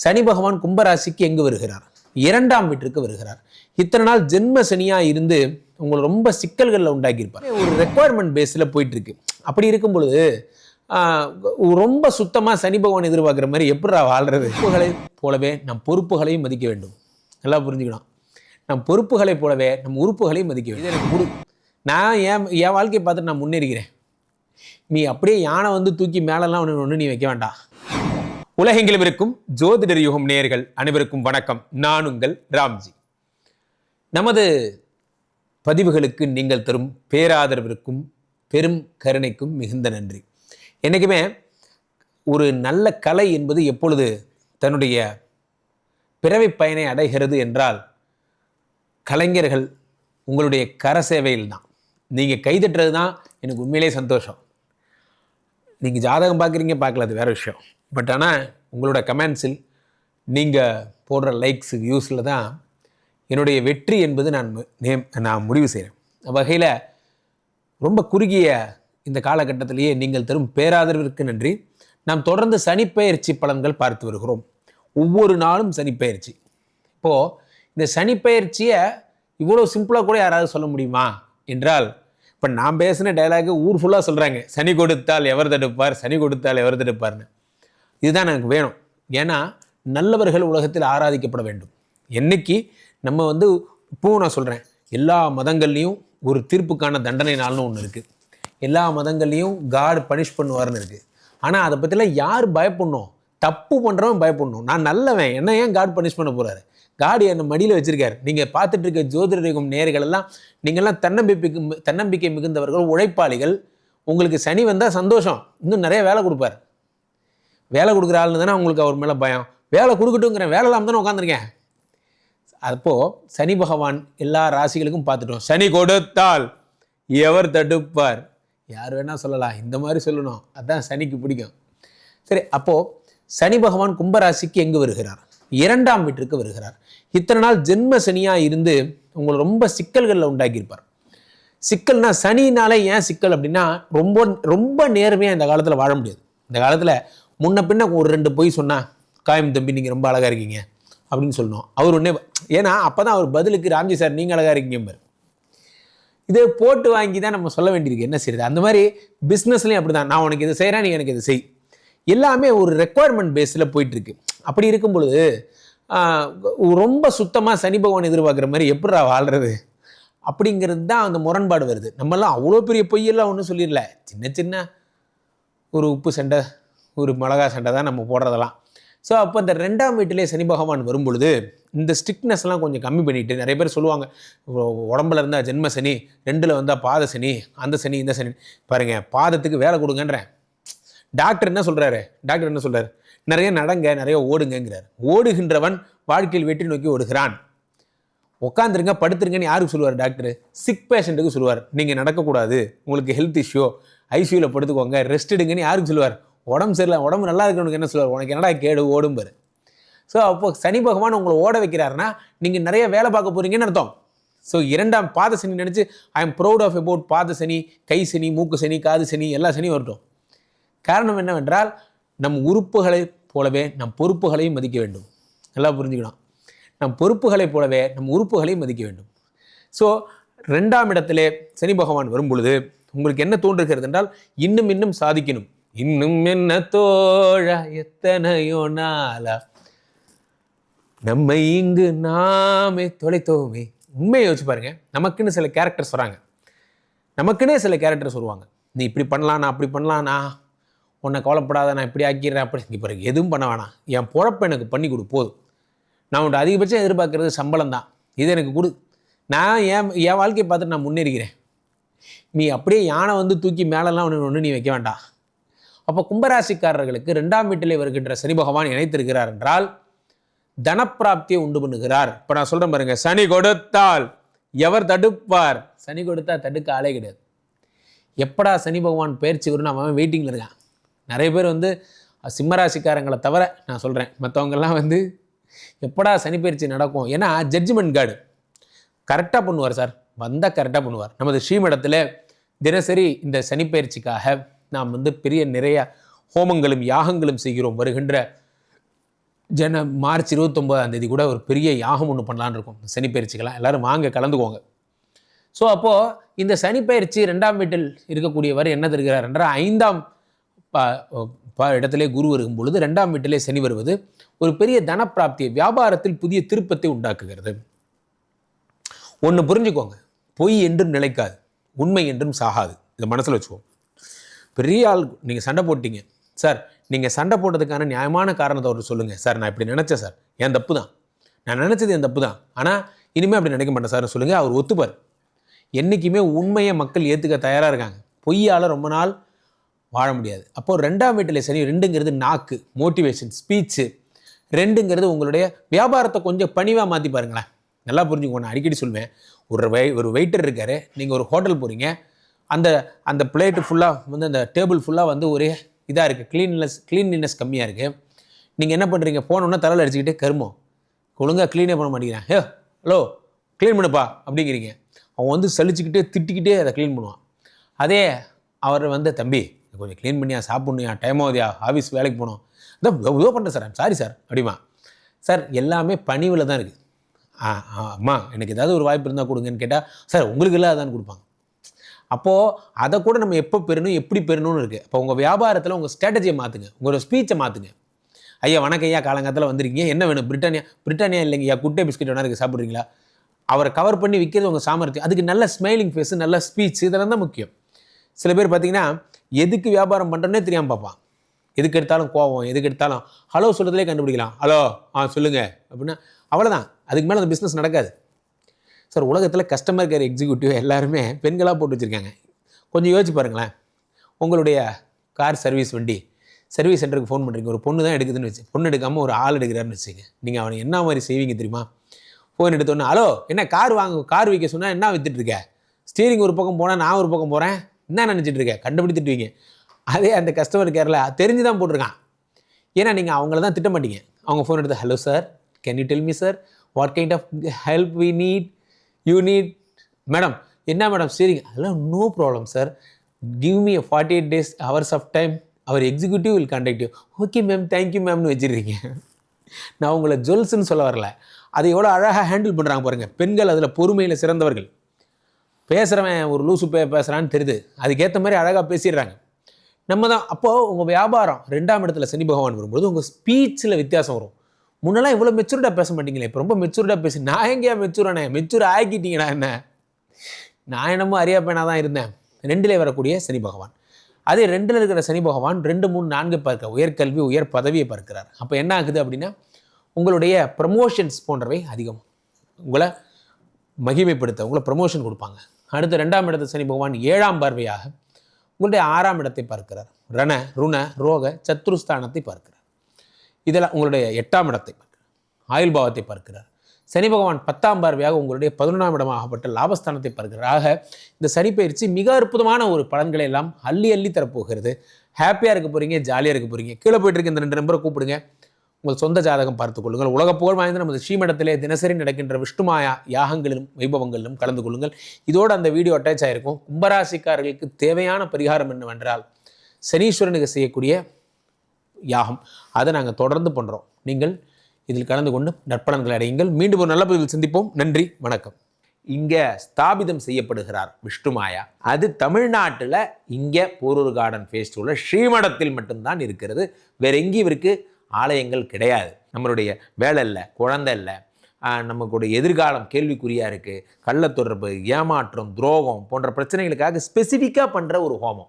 சனி பகவான் கும்பராசிக்கு எங்கு வருகிறார்? இரண்டாம் வீட்டிற்கு வருகிறார். இத்தனை நாள் ஜென்ம சனியாக இருந்து உங்களை ரொம்ப சிக்கல்களில் உண்டாக்கியிருப்பார். ஒரு ரெக்குவயர்மெண்ட் பேஸில் போயிட்டுருக்கு. அப்படி இருக்கும் பொழுது ரொம்ப சுத்தமாக சனி பகவான் எதிர்பார்க்குற மாதிரி எப்படிடா வாழ்கிறது பொறுப்புகளை போலவே நம் பொறுப்புகளையும் மதிக்க வேண்டும். நல்லா புரிஞ்சுக்கணும். நம் பொறுப்புகளைப் போலவே நம் உறுப்புகளையும் மதிக்க வேண்டும். எனக்கு முடி நான் என் என் வாழ்க்கையை பார்த்துட்டு நான் முன்னேறிக்கிறேன். நீ அப்படியே யானை வந்து தூக்கி மேலெல்லாம் ஒன்று ஒன்று நீ வைக்க வேண்டாம். உலகெங்கிலும் இருக்கும் ஜோதிடர் யுகம் நேயர்கள் அனைவருக்கும் வணக்கம். நான் உங்கள் ராம்ஜி. நமது பதிவுகளுக்கு நீங்கள் தரும் பேராதரவிற்கும் பெரும் கருணைக்கும் மிகுந்த நன்றி. என்றைக்குமே ஒரு நல்ல கலை என்பது எப்பொழுது தன்னுடைய பிறவி பயனை அடைகிறது என்றால் கலைஞர்கள் உங்களுடைய கர சேவையில் தான் நீங்கள் கைதட்டுறது தான் எனக்கு உண்மையிலே சந்தோஷம். நீங்கள் ஜாதகம் பார்க்குறீங்க பார்க்கல அது வேறு விஷயம். பட் ஆனால் உங்களோட கமெண்ட்ஸில் நீங்கள் போடுற லைக்ஸ் வியூஸில் தான் என்னுடைய வெற்றி என்பது நான் நேம் நான் முடிவு செய்கிறேன் வகையில் ரொம்ப குறுகிய இந்த காலகட்டத்திலேயே நீங்கள் தரும் பேராதரவிற்கு நன்றி. நாம் தொடர்ந்து சனிப்பெயர்ச்சி பலன்கள் பார்த்து வருகிறோம். ஒவ்வொரு நாளும் சனிப்பெயர்ச்சி. இப்போது இந்த சனிப்பெயர்ச்சியை இவ்வளோ சிம்பிளாக கூட யாராவது சொல்ல முடியுமா? என்றால் இப்போ நான் பேசின டைலாகு ஊர் ஃபுல்லாக சொல்கிறாங்க சனி கொடுத்தால் எவர் தடுப்பார்? சனி கொடுத்தால் எவர் தடுப்பார்னு. இதுதான் எனக்கு வேணும். ஏன்னா நல்லவர்கள் உலகத்தில் ஆராதிக்கப்பட வேண்டும். என்னைக்கு நம்ம வந்து இப்போவும் நான் சொல்கிறேன் எல்லா மதங்கள்லேயும் ஒரு தீர்ப்புக்கான தண்டனை நாள்னு ஒன்று இருக்குது எல்லா மதங்கள்லேயும் காட் பனிஷ் பண்ணுவார்னு இருக்குது ஆனால் அதை பற்றிலாம் யார் பயப்படணும்? தப்பு பண்ணுறவன் பயப்படணும். நான் நல்லவன் என்ன ஏன் காட் பனிஷ் பண்ண போகிறாரு காடு என்னை மடியில் வச்சுருக்கார். நீங்கள் பார்த்துட்டு இருக்க ஜோதிடரிகம் நேர்கள் எல்லாம் நீங்கள்லாம் தன்னம்பிக்கை தன்னம்பிக்கை மிகுந்தவர்கள் உழைப்பாளிகள். உங்களுக்கு சனி வந்தால் சந்தோஷம். இன்னும் நிறைய வேலை கொடுப்பார். வேலை கொடுக்குற ஆளுன்னு தானே உங்களுக்கு அவர் மேலே பயம். வேலை கொடுக்கட்டுங்கிறேன் வேலை இல்லாமல் தானே உட்காந்துருக்கேன் அப்போது சனி பகவான் எல்லா ராசிகளுக்கும் பார்த்துட்டோம். சனி கொடுத்தால் எவர் தடுப்பார்? யார் வேணால் சொல்லலாம். இந்த மாதிரி சொல்லணும். அதான் சனிக்கு பிடிக்கும். சரி அப்போது சனி பகவான் கும்பராசிக்கு எங்கு வருகிறார்? இரண்டாம் வீட்டிற்கு வருகிறார். இத்தனை நாள் ஜென்ம சனியாக இருந்து உங்களை ரொம்ப சிக்கல்களில் உண்டாக்கியிருப்பார். சிக்கல்னா சனினாலே ஏன் சிக்கல் அப்படின்னா ரொம்ப ரொம்ப நேர்மையாக இந்த காலத்தில் வாழ முடியாது. இந்த காலத்தில் முன்ன பின்ன ஒரு ரெண்டு பொய் சொன்னால் காயம் தம்பி நீங்கள் ரொம்ப அழகாக இருக்கீங்க. அப்படின்னு சொல்லணும் அவர் ஒன்றே ஏன்னா அப்போ தான் அவர் பதிலுக்கு ராம்ஜி சார் நீங்கள் அழகாக இருக்கீங்க இதை போட்டு வாங்கி தான் நம்ம சொல்ல வேண்டியிருக்கு. என்ன செய்யுது அந்த மாதிரி பிஸ்னஸ்லையும் அப்படி தான் நான் உனக்கு இதை செய்கிறேன் நீ எனக்கு இது செய். எல்லாமே ஒரு ரெக்குவயர்மெண்ட் பேஸில் போயிட்டுருக்கு. அப்படி இருக்கும் பொழுது ரொம்ப சுத்தமாக சனி பகவான் எதிர்பார்க்குற மாதிரி எப்படா வாழ்கிறது அப்படிங்கிறது தான் அந்த முரண்பாடு வருது. நம்மலாம் அவ்வளோ பெரிய பொய்யெல்லாம் ஒன்றும் சொல்லிடல. சின்ன சின்ன ஒரு உப்பு சண்டை ஒரு மிளகா சண்டை தான் நம்ம போடுறதெல்லாம். ஸோ அப்போ இந்த ரெண்டாம் வீட்டிலே சனி பகவான் வரும்பொழுது இந்த ஸ்ட்ரிக்னஸ்லாம் கொஞ்சம் கம்மி பண்ணிட்டு நிறைய பேர் சொல்லுவாங்க உடம்புல இருந்தால் ஜென்ம சனி ரெண்டில் வந்தால் பாத சனி அந்த சனி இந்த சனி. பாருங்க பாதத்துக்கு வேலை கொடுங்கன்றேன். டாக்டர் என்ன சொல்கிறாரு டாக்டர் என்ன சொல்றாரு? நிறைய நடங்க நிறைய ஓடுங்கங்கிறார். ஓடுகின்றவன் வாழ்க்கையில் வெற்றி நோக்கி ஓடுகிறான். உட்காந்துருங்க படுத்துருங்கன்னு யாருக்கு சொல்லுவார் டாக்டர் சிக் பேஷண்ட்டுக்கு சொல்லுவார். நீங்கள் நடக்கக்கூடாது. உங்களுக்கு ஹெல்த் இஷ்யூ ஐசியூவில் படுத்துக்கோங்க ரெஸ்ட் எடுங்கன்னு யாருக்கு சொல்லுவார்? உடம்பு சரியில்லை உடம்பு நல்லா இருக்கிறவனுக்கு என்ன சொல்லுவார்? உனக்கு என்னடா கேடு ஓடும்பார் ஸோ அப்போ சனி பகவான் உங்களை ஓட வைக்கிறாருன்னா நீங்கள் நிறைய வேலை பார்க்க போறீங்கன்னு அர்த்தம். ஸோ இரண்டாம் பாத சனி நினச்சி I am proud of about பாத சனி கை சனி மூக்கு சனி காது சனி எல்லா சனியும் வரட்டும். காரணம் என்னவென்றால் நம் உறுப்புகளைப் போலவே நம் பொறுப்புகளையும் மதிக்க வேண்டும். நல்லா புரிஞ்சுக்கணும். நம் பொறுப்புகளைப் போலவே நம் உறுப்புகளையும் மதிக்க வேண்டும். ஸோ ரெண்டாம் இடத்திலே சனி பகவான் வரும் பொழுது உங்களுக்கு என்ன தோன்றுகிறது என்றால் இன்னும் இன்னும் சாதிக்கணும். இன்னும் என்ன தோழா? எத்தனையோ நாளா? நம்மை இங்கு நாமே தொலைத்தோமே. உண்மையை யோசிச்சு பாருங்க. நமக்குன்னு சில கேரக்டர்ஸ் வராங்க. நமக்குன்னே சில கேரக்டர்ஸ் வருவாங்க. நீ இப்படி பண்ணலாம் நான் அப்படி பண்ணலாம் நான் உன்னை கவலைப்படாத நான் இப்படி ஆக்கிடுறேன் அப்படி. இங்கே பாருங்க. எதுவும் பண்ண வேணாம். என் பொழப்பை எனக்கு பண்ணி கொடு போதும். நான் உன்ட்ட அதிகபட்சம் எதிர்பார்க்கறது சம்பளம் தான் இது எனக்கு கொடு. நான் என் என் வாழ்க்கையை பார்த்துட்டு நான் முன்னேறிக்கிறேன். நீ அப்படியே யானை வந்து தூக்கி மேலெல்லாம் ஒன்று ஒன்று நீ வைக்க வேண்டாம். அப்போ கும்பராசிக்காரர்களுக்கு ரெண்டாம் வீட்டிலே வருகின்ற சனி பகவான் இணைத்திருக்கிறார் என்றால் தனப்பிராப்தியை உண்டு பண்ணுகிறார். இப்போ நான் சொல்கிறேன் பாருங்க சனி கொடுத்தால் எவர் தடுப்பார்? சனி கொடுத்தா தடுக்க ஆளே கிடையாது. எப்படா சனி பகவான் பயிற்சி வரும் அவன் வெயிட்டிங்கில் இருக்கான். நிறைய பேர் வந்து சிம்மராசிக்காரங்களை தவிர நான் சொல்கிறேன் மற்றவங்கெல்லாம் வந்து எப்படா சனி பயிற்சி நடக்கும்? ஏன்னா ஜட்ஜ்மெண்ட் கார்டு கரெக்டாக பண்ணுவார் சார். வந்தால் கரெக்டாக பண்ணுவார். நமது ஸ்ரீமடத்தில் தினசரி இந்த சனிப்பெயர்ச்சிக்காக நாம் வந்து பெரிய நிறைய ஹோமங்களும் யாகங்களும் செய்கிறோம். வருகின்ற ஜன மார்ச் இருபத்தொம்போதாம் தேதி கூட ஒரு பெரிய யாகம் ஒன்று பண்ணலான்னு இருக்கும். சனி எல்லோரும் எல்லாரும் வாங்க கலந்துக்கோங்க. ஸோ அப்போது இந்த சனி பயிற்சி ரெண்டாம் வீட்டில் இருக்கக்கூடியவர் என்ன தருகிறார் என்றால் ஐந்தாம் ப ப இடத்திலே குரு இருக்கும் பொழுது ரெண்டாம் வீட்டிலே சனி வருவது ஒரு பெரிய தனப்பிராப்தியை வியாபாரத்தில் புதிய திருப்பத்தை உண்டாக்குகிறது. ஒன்று புரிஞ்சுக்கோங்க. பொய் என்றும் நிலைக்காது. உண்மை என்றும் சாகாது. இதை மனசில் வச்சுக்கோங்க பெரிய ஆள் நீங்கள் சண்டை போட்டீங்க. சார் நீங்கள் சண்டை போட்டதுக்கான நியாயமான காரணத்தை அவர் சொல்லுங்கள் சார் நான் இப்படி நினச்சேன் சார். என் தப்பு தான். நான் நினச்சது என் தப்பு தான். ஆனால் இனிமேல் அப்படி நினைக்க மாட்டேன் சார். சொல்லுங்கள் அவர் ஒத்துப்பார். என்றைக்குமே உண்மையை மக்கள் ஏற்றுக்க தயாராக இருக்காங்க. பொய்யால் ரொம்ப நாள் வாழ முடியாது. அப்போ ரெண்டாம் வீட்டில் சரி ரெண்டுங்கிறது நாக்கு மோட்டிவேஷன் ஸ்பீச்சு ரெண்டுங்கிறது உங்களுடைய வியாபாரத்தை கொஞ்சம் பணிவாக மாற்றி பாருங்களேன். நல்லா புரிஞ்சுக்கோ நான் அடிக்கடி சொல்வேன். ஒரு வை ஒரு வெயிட்டர் இருக்காரு. நீங்கள் ஒரு ஹோட்டல் போகிறீங்க அந்த அந்த பிளேட்டு ஃபுல்லாக வந்து அந்த டேபிள் ஃபுல்லாக வந்து ஒரே இதாக இருக்குது க்ளீன்லெஸ் க்ளீன்லினஸ் கம்மியாக இருக்குது நீங்கள் என்ன பண்ணுறீங்க போனோன்னா தலையில் அடிச்சுக்கிட்டே கருமம் ஒழுங்காக க்ளீனே பண்ண மாட்டேங்கிறேன். ஹே ஹலோ க்ளீன் பண்ணுப்பா அப்படிங்கிறீங்க. அவன் வந்து சலிச்சுக்கிட்டே திட்டிக்கிட்டே அதை க்ளீன் பண்ணுவான். அதே அவர் வந்து தம்பி கொஞ்சம் க்ளீன் பண்ணியா சாப்பிட்ணுயா டைம் ஆகுதியா ஆஃபீஸ் வேலைக்கு போகணும். இதான் இதோ பண்ணுறேன் சார் சாரி சார் அப்படிமா சார் எல்லாமே பணிவில் தான் இருக்குது ஆ ஆ, அம்மா எனக்கு ஏதாவது ஒரு வாய்ப்பு இருந்தால் கொடுங்கன்னு கேட்டால் சார் உங்களுக்கு இல்லாதான்னு கொடுப்பாங்க. அப்போது அதை கூட நம்ம எப்போ பெறணும் எப்படி பெறணும்னு இருக்குது அப்போ உங்கள் வியாபாரத்தில் உங்கள் ஸ்ட்ராட்டஜியை மாற்றுங்க உங்களோட ஸ்பீச்சை மாற்றுங்க ஐயா வணக்கம் ஐயா காலங்காலத்தில் வந்திருக்கீங்க. என்ன வேணும்? பிரிட்டானியா? பிரிட்டானியா இல்லைங்க ஐயா குட்டை பிஸ்கெட் வேணா இருக்குது சாப்பிட்றீங்களா? அவரை கவர் பண்ணி விற்கிறது உங்கள் சாமர்த்தியம். அதுக்கு நல்ல ஸ்மைலிங் ஃபேஸு நல்ல ஸ்பீச் இதெல்லாம் தான் முக்கியம். சில பேர் பார்த்தீங்கன்னா எதுக்கு வியாபாரம் பண்ணுறோன்னே தெரியாமல் பார்ப்பான் எதுக்கு எடுத்தாலும் கோவம் எதுக்கு எடுத்தாலும் ஹலோ சொல்கிறதுலே கண்டுபிடிக்கலாம். ஹலோ ஆ சொல்லுங்கள் அப்படின்னா அவ்வளோதான் அதுக்கு மேலே அந்த பிஸ்னஸ் நடக்காது. சார் உலகத்தில் கஸ்டமர் கேர் எக்ஸிக்யூட்டிவ் எல்லாருமே பெண்களாக போட்டு வச்சுருக்காங்க. கொஞ்சம் யோசிச்சு பாருங்களேன். உங்களுடைய கார் சர்வீஸ் வண்டி சர்வீஸ் சென்டருக்கு ஃபோன் பண்ணுறீங்க ஒரு பொண்ணு தான் எடுக்குதுன்னு வச்சு பொண்ணு எடுக்காமல் ஒரு ஆள் எடுக்கிறாருன்னு வச்சுங்க நீங்கள் அவனை என்ன மாதிரி செய்வீங்க தெரியுமா? ஃபோன் எடுத்தோன்னே ஹலோ என்ன கார் வாங்க கார் விற்க சொன்னால் என்ன விற்றுட்ருக்க ஸ்டீரிங் ஒரு பக்கம் போனால் நான் ஒரு பக்கம் போகிறேன் என்ன நினச்சிட்டு இருக்க? கண்டுபிடித்துட்டுவீங்க அதே அந்த கஸ்டமர் கேரில் தெரிஞ்சு தான் போட்டிருக்கான். ஏன்னா நீங்கள் அவங்கள தான் திட்ட மாட்டீங்க அவங்க ஃபோன் எடுத்து hello sir can you tell me sir what kind of help we need you need madam என்ன மேடம் சரிங்க. அதெல்லாம் no problem sir give me forty eight days hours of time our executive will conduct you okay ma'am thank you மேம்னு வச்சுருக்கீங்க. நான் உங்களை ஜுவல்ஸ்ன்னு சொல்ல வரல. அதை எவ்வளோ அழகாக ஹேண்டில் பண்ணுறாங்க பாருங்கள் பெண்கள் அதில் பொறுமையில் சிறந்தவர்கள். பேசுகிறவன் ஒரு லூசு பே பேசுகிறான்னு தெரியுது. அதுக்கேற்ற மாதிரி அழகாக பேசிடுறாங்க. நம்ம தான் அப்போது உங்கள் வியாபாரம் ரெண்டாம் இடத்துல சனி பகவான் வரும்போது உங்கள் ஸ்பீச்சில் வித்தியாசம் வரும். முன்னெல்லாம் இவ்வளோ மெச்சூர்டாக பேச மாட்டீங்களே இப்போ ரொம்ப மெச்சூர்டாக பேசி நான் எங்கேயா மெச்சூரானே மெச்சூர் ஆக்கிட்டீங்கடா என்ன? நான் என்னமோ அறியா பையனாக தான் இருந்தேன். ரெண்டிலே வரக்கூடிய சனி பகவான். அதே ரெண்டில் இருக்கிற சனி பகவான் ரெண்டு மூணு நான்கு பார்க்க உயர்கல்வி உயர் பதவியை பார்க்கிறார். அப்போ என்ன ஆகுது அப்படின்னா உங்களுடைய ப்ரமோஷன்ஸ் போன்றவை அதிகம். உங்களை மகிமைப்படுத்த உங்களை ப்ரமோஷன் கொடுப்பாங்க. அடுத்து ரெண்டாம் இடத்து சனி பகவான் ஏழாம் பார்வையாக உங்களுடைய ஆறாம் இடத்தை பார்க்கிறார். ரண ருண ரோக சத்ருஸ்தானத்தை பார்க்கிறார். இதெல்லாம் உங்களுடைய எட்டாம் இடத்தை ஆயுள் பாவத்தை பார்க்கிறார். சனி பகவான் பத்தாம் பார்வையாக உங்களுடைய பதினொன்றாம் இடமாகப்பட்ட லாபஸ்தானத்தை பார்க்கிறார். ஆக இந்த சனி பயிற்சி மிக அற்புதமான ஒரு பலன்களை எல்லாம் அள்ளி அள்ளி தரப்போகிறது. ஹாப்பியாக இருக்க போகிறீங்க ஜாலியாக இருக்க போகிறீங்க கீழே போயிட்டு இருக்க இந்த ரெண்டு நம்பரை கூப்பிடுங்க. உங்கள் சொந்த ஜாதகம் பார்த்துக் கொள்ளுங்கள். உலக புகழ் வாய்ந்த நமது ஸ்ரீமடத்திலே தினசரி நடக்கின்ற விஷ்ணுமாயா யாகங்களிலும் வைபவங்களிலும் கலந்து கொள்ளுங்கள். இதோடு அந்த வீடியோ அட்டாச் ஆகிருக்கும் கும்பராசிக்காரர்களுக்கு தேவையான பரிகாரம் என்னவென்றால் சனீஸ்வரனுக்கு செய்யக்கூடிய யாகம். அதை நாங்கள் தொடர்ந்து பண்ணுறோம் நீங்கள் இதில் கலந்து கொண்டு நற்பலன்களை அடையுங்கள். மீண்டும் ஒரு நல்ல பதிவில் சந்திப்போம். நன்றி வணக்கம். இங்கே ஸ்தாபிதம் செய்யப்படுகிறார் விஷ்ணுமாயா அது தமிழ்நாட்டில் இங்கே போரூர் கார்டன் ஃபேஸ்டிவலில் ஸ்ரீமடத்தில் மட்டும்தான் இருக்கிறது. வேற எங்கேயும் இவருக்கு ஆலயங்கள் கிடையாது. நம்மளுடைய வேலை இல்லை குழந்தை இல்லை. நமக்குடைய எதிர்காலம் கேள்விக்குறியாக இருக்குது கள்ளத்தொடர்பு ஏமாற்றம் துரோகம் போன்ற பிரச்சனைகளுக்காக ஸ்பெசிஃபிக்காக பண்ணுற ஒரு ஹோமம்.